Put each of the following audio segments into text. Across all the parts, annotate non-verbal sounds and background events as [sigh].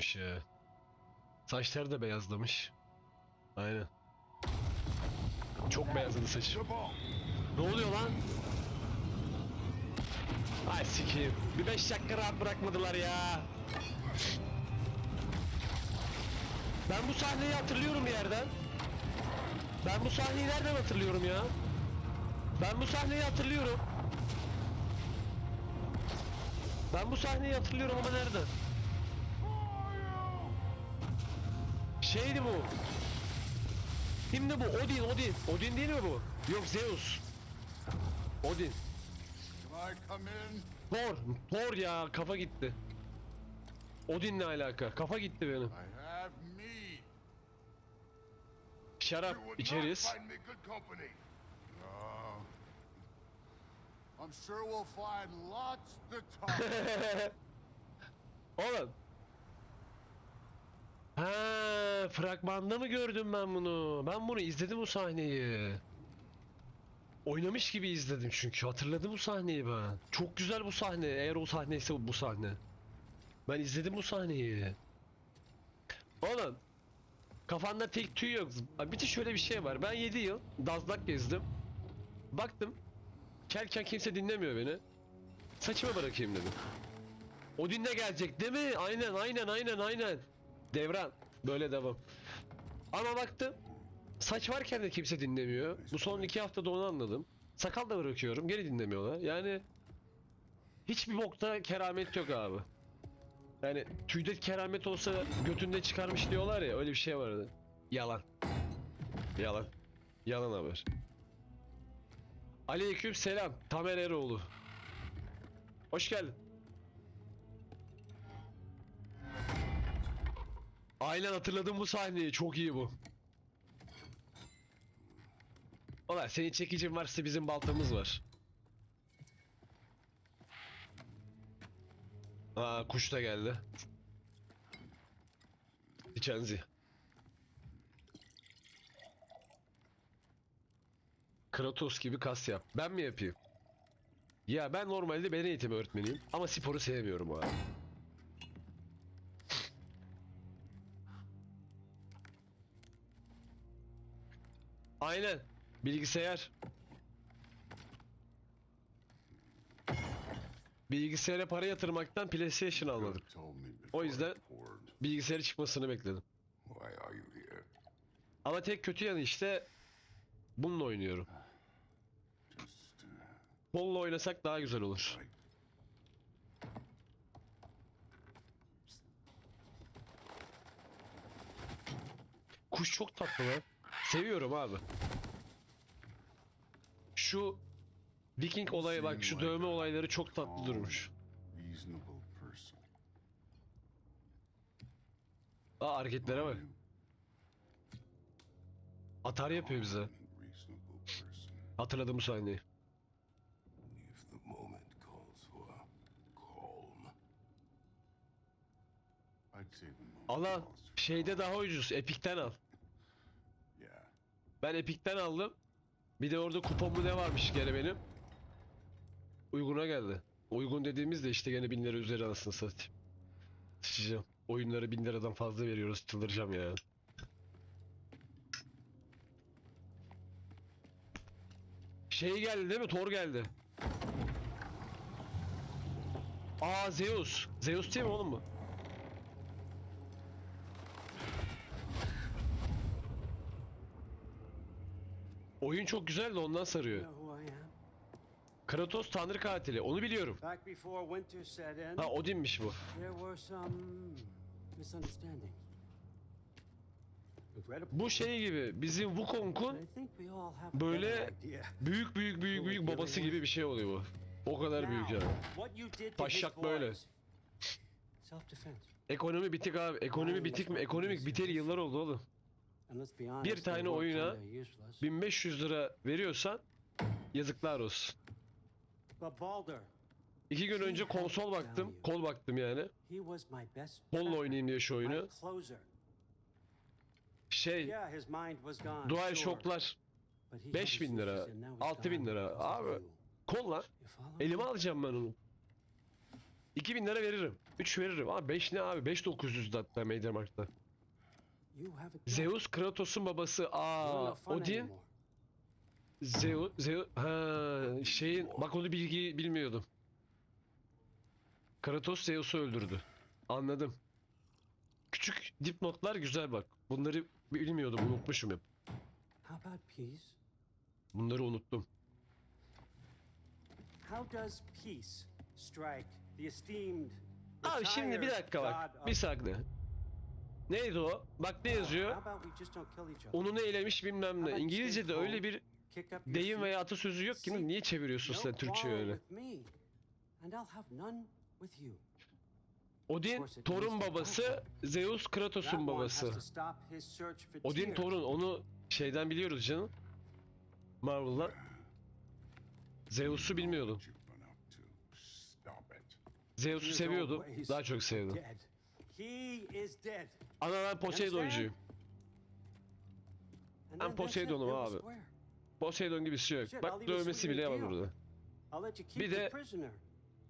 beyazlamış ya. Saçları da beyazlamış. Aynen. Çok beyazladı saçı. Ne oluyor lan? Ay sikeyim. Bir beş dakika rahat bırakmadılar ya. Ben bu sahneyi hatırlıyorum bir yerden. Ben bu sahneyi nereden hatırlıyorum ya? Ben bu sahneyi hatırlıyorum. Ben bu sahneyi hatırlıyorum ama nereden? Şeydi bu. Kimdi bu? Odin, Odin. Odin değil mi bu? Yok Zeus. Odin. Thor. Thor ya kafa gitti. Odin'le alaka. Kafa gitti benim. Şarap içeriz. not [laughs] Ha, fragmanda mı gördüm ben bunu? Ben bunu izledim bu sahneyi. Oynamış gibi izledim çünkü hatırladım bu sahneyi ben. Çok güzel bu sahne. Eğer o sahneyse bu sahne. Ben izledim bu sahneyi. Oğlum. Kafanda tek tüy yok. Bir de şöyle bir şey var. Ben 7 yıl dazlak gezdim. Baktım. Kelken kimse dinlemiyor beni. Saçıma bırakayım dedim. O dinle gelecek değil mi? Aynen aynen aynen aynen. Devran. Böyle devam. Ama baktım. Saç varken de kimse dinlemiyor. Bu son iki haftada onu anladım. Sakal da bırakıyorum. Geri dinlemiyorlar. Yani hiçbir bokta keramet yok abi. Yani tüyde keramet olsa götünde çıkarmış diyorlar ya öyle bir şey vardı. Yalan. Yalan. Yalan haber. Aleyküm selam. Tamer Eroğlu. Hoş geldin. Aynen hatırladım bu sahneyi. Çok iyi bu. Ulan senin çekicin varsa bizim baltamız var. Aa kuş da geldi. Dikenzi. Kratos gibi kas yap. Ben mi yapayım? Ya ben normalde beden eğitimi öğretmeniyim ama sporu sevmiyorum abi. Aynen. Bilgisayar. Bilgisayara para yatırmaktan PlayStation before O yüzden bilgisayarı çıkmasını bekledim. Ama tek kötü yanı işte bununla oynuyorum. Kolla oynasak daha güzel olur. Kuş çok tatlı lan. Seviyorum abi. Şu Viking olayı bak şu dövme olayları çok tatlı durmuş. Aa hareketlere bak. Atar yapıyor bize. Hatırladım bu sahneyi. Allah şeyde daha ucuz. Epic'ten al. Ben Epic'ten aldım. Bir de orada kupon mu ne varmış gene benim. Uyguna geldi. Uygun dediğimiz de işte gene bin lira üzeri anasını satayım. Sıçacağım. Oyunları bin liradan fazla veriyoruz. Çıldıracağım ya. Şey geldi değil mi? Thor geldi. Aa Zeus. Zeus değil mi oğlum bu? Oyun çok güzel de ondan sarıyor. Kratos tanrı katili. Onu biliyorum. Ha Odin'miş bu. Bu şey gibi bizim Wukong'un böyle büyük büyük büyük büyük babası gibi bir şey oluyor bu. O kadar büyük yani. his böyle. [laughs] Ekonomi bitik abi. Ekonomi bitik mi? Ekonomik biteli yıllar oldu oğlum. Bir tane oyuna kinda useless. 1500 lira veriyorsan yazıklar olsun. İki gün önce konsol baktım. Kol baktım yani. Kolla oynayayım diye şu oyunu. Şey. Dual şoklar But he 5000 had lira, issues and now he's 6000 gone lira. Abi you. kol lan. You follow me? Elime alacağım ben onu. 2000 lira veririm. 3 veririm. Abi 5 ne abi? 5900 hatta Mediamarkt'ta. You have a debt. Zeus Kratos'un babası. Aa, Odin. Zeus Zeus ha şeyin bak onu bilgi bilmiyordum. Kratos Zeus'u öldürdü. Anladım. Küçük dipnotlar güzel bak. Bunları bilmiyordum, unutmuşum hep. Bunları unuttum. How does peace strike the esteemed Abi şimdi bir dakika bak. Bir saniye. Neydi o? Bak ne yazıyor? Other? Onunu eylemiş bilmem ne. İngilizce'de öyle bir deyim veya atasözü yok ki. Niye çeviriyorsun sen Türkçe quarrel öyle? Odin torun babası, Zeus Kratos'un babası. Odin torun onu şeyden biliyoruz canım. Marvel'dan. Zeus'u bilmiyordum. Zeus'u seviyordum. Daha çok sevdim. He is dead. Ama ben Poseidon'cuyum. Ben Poseidon'um abi. Poseidon gibisi yok. Shit, I'll Bak dövmesi bile the var burada. I'll let you keep Bir the de prisoner.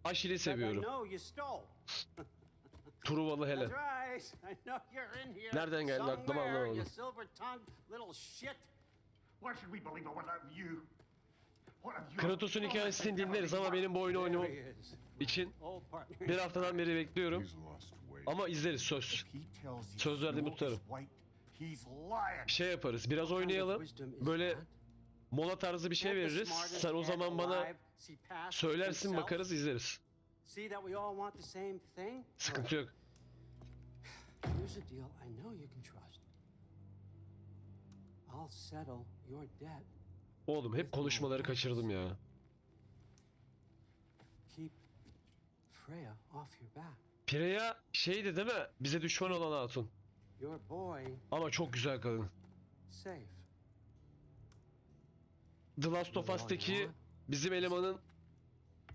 Aşil'i seviyorum. know you stole. [laughs] Truvalı hele. That's right. I know you're in here. Nereden geldi aklıma somewhere, anlamadım. You silver-tongued little shit. Why should we believe what of you? What of you? Kratos'un hikayesini dinleriz ama benim bu oyunu oynamam için bir haftadan beri bekliyorum. Ama izleriz söz. Söz verdiğimi tutarım. Şey yaparız. Biraz oynayalım. Böyle mola tarzı bir şey veririz. Sen o zaman bana söylersin bakarız izleriz. Sıkıntı yok. [sighs] Here's a deal I know you can trust. I'll settle your debt. Oğlum hep konuşmaları kaçırdım ya. Keep Freya off your back. Pireya şeydi değil mi? Bize düşman olan hatun. Your boy Ama çok güzel kadın. safe. The Last of Us'taki bizim elemanın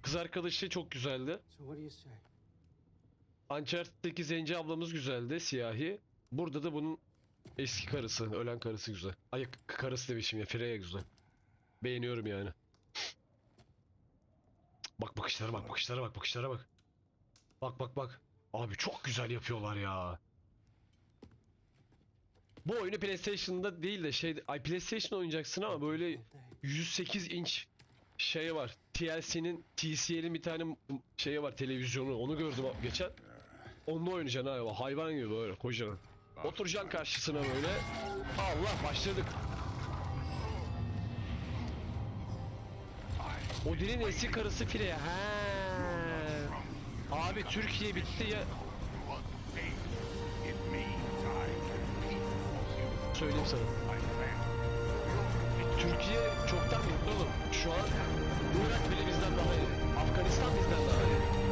kız arkadaşı çok güzeldi. So what do you say? Uncharted'daki Zenci ablamız güzeldi, siyahi. Burada da bunun eski karısı, ölen karısı güzel. Ay karısı demişim ya, Freya güzel. Beğeniyorum yani. Bak bakışlara bak, bakışlara bak, bakışlara bak. Bak bak bak. Abi çok güzel yapıyorlar ya. Bu oyunu PlayStation'da değil de şey, ay PlayStation oynayacaksın ama böyle 108 inç şey var. TLC'nin, TCL'in bir tane şeyi var televizyonu. Onu gördüm geçen. Onunla oynayacaksın ha. Hayvan gibi böyle kocaman. Oturacaksın karşısına böyle. Allah başladık. Odin'in eski karısı Freya. He. Abi Türkiye bitti ya. Söyleyeyim sana. Türkiye çoktan bitti oğlum. Şu an Irak bile bizden daha iyi. Afganistan bizden daha iyi.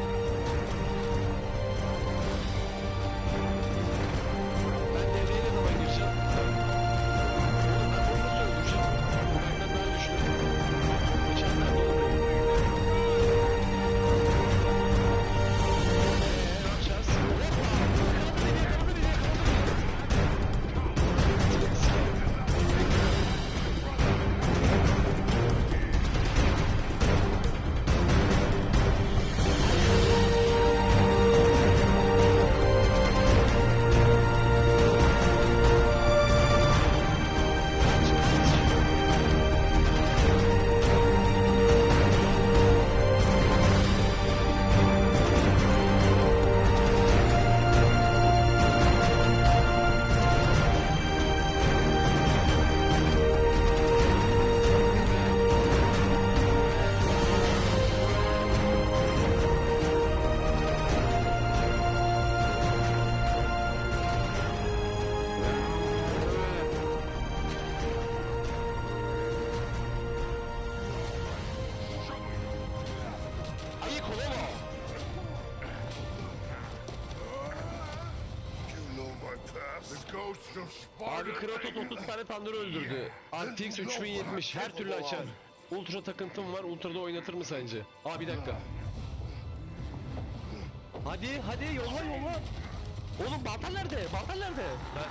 Abi Kratos 30 tane tanrı öldürdü. RTX 3070 her türlü açar. Ultra takıntım var. Ultra'da oynatır mı sence? Aa bir dakika. Hadi hadi yolla yolla. Oğlum baltan nerede? Baltan nerede? Ha.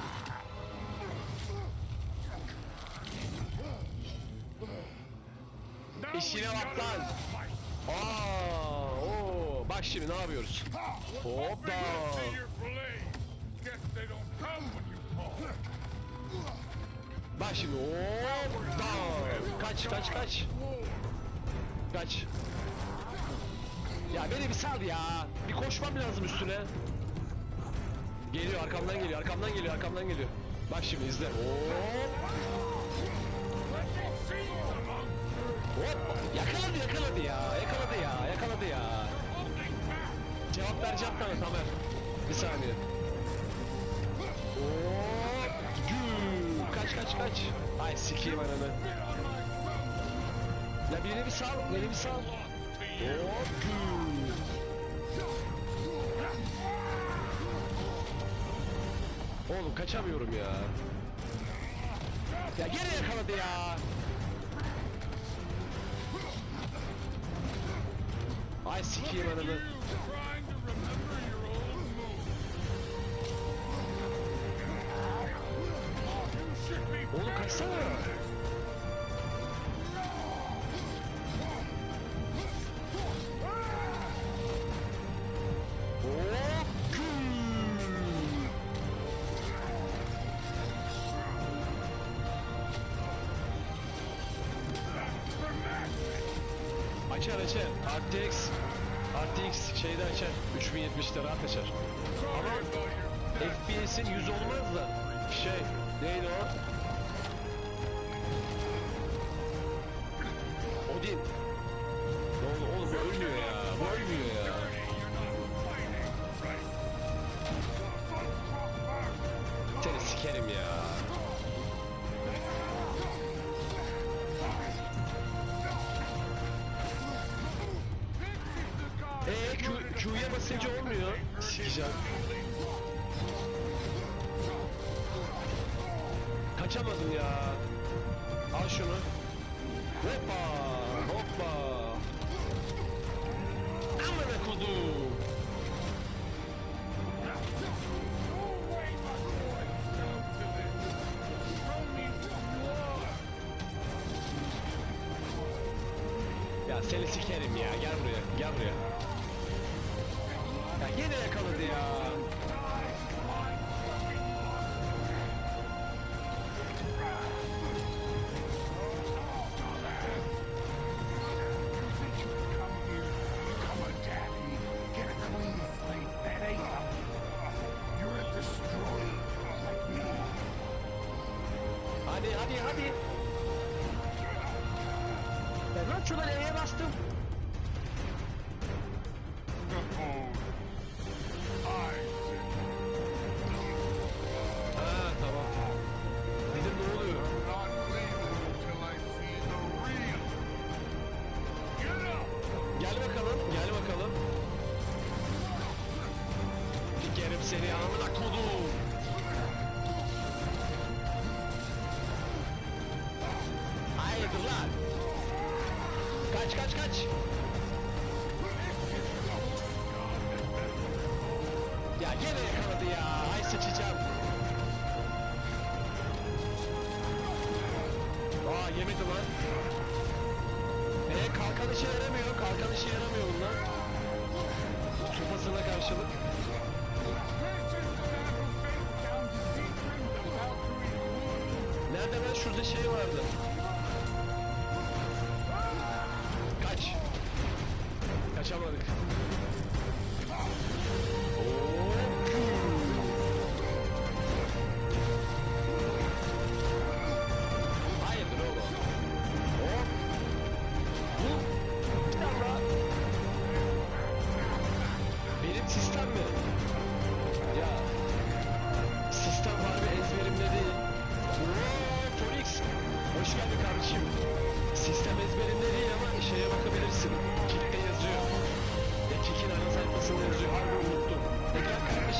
İşine bak lan. Aa, oo. Bak şimdi ne yapıyoruz? Hoppa. Bak şimdi hoppa. Kaç kaç kaç. Kaç. Ya beni bir sal ya. Bir koşmam lazım üstüne. Geliyor arkamdan geliyor arkamdan geliyor arkamdan geliyor. Bak şimdi izle. Hop. Hop. Yakaladı yakaladı ya. Yakaladı ya. Yakaladı ya. Cevap vereceğim sana Tamer. Bir saniye. Kaç kaç. Ay sikeyim ananı. Ya beni bir sal. Beni bir sal. Hop. Oğlum kaçamıyorum ya. Ya gene yakaladı ya. Ay sikeyim ananı. Açar açar. RTX RTX şeyde açar. 3070'de rahat açar. Ama FPS'in 100 olmaz da şey neydi o? Odin. Ne oldu oğlum ölmüyor ya. Bu ölmüyor ya. Seni sikerim ya. Basınca olmuyor. Sikeceğim. Kaçamadım ya. Al şunu. Hoppa! Hoppa! Amına kodum! Ya seni sikerim ya. Gel buraya. Gel buraya. Destroyer like me. Hadi hadi hadi. Ya lan şuna L'ye bastım. Kaç kaç kaç. Ya gene yakaladı ya. Ay sıçacağım. Aa yemedi lan. Ee kalkan işe yaramıyor. Kalkan işe yaramıyor bunlar. Sopasına karşılık. Nerede lan? Şurada şey vardı. Kaçamadık.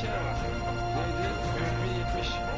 Ekran kartı şey var. Neydi? 4070.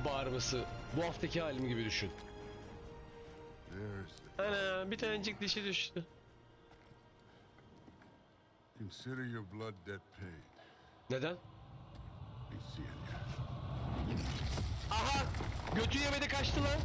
bu bağırması. Bu haftaki halim gibi düşün. Ana bir tanecik dişi düştü. Consider your blood debt paid. Neden? Aha! Götü yemedi kaçtı lan.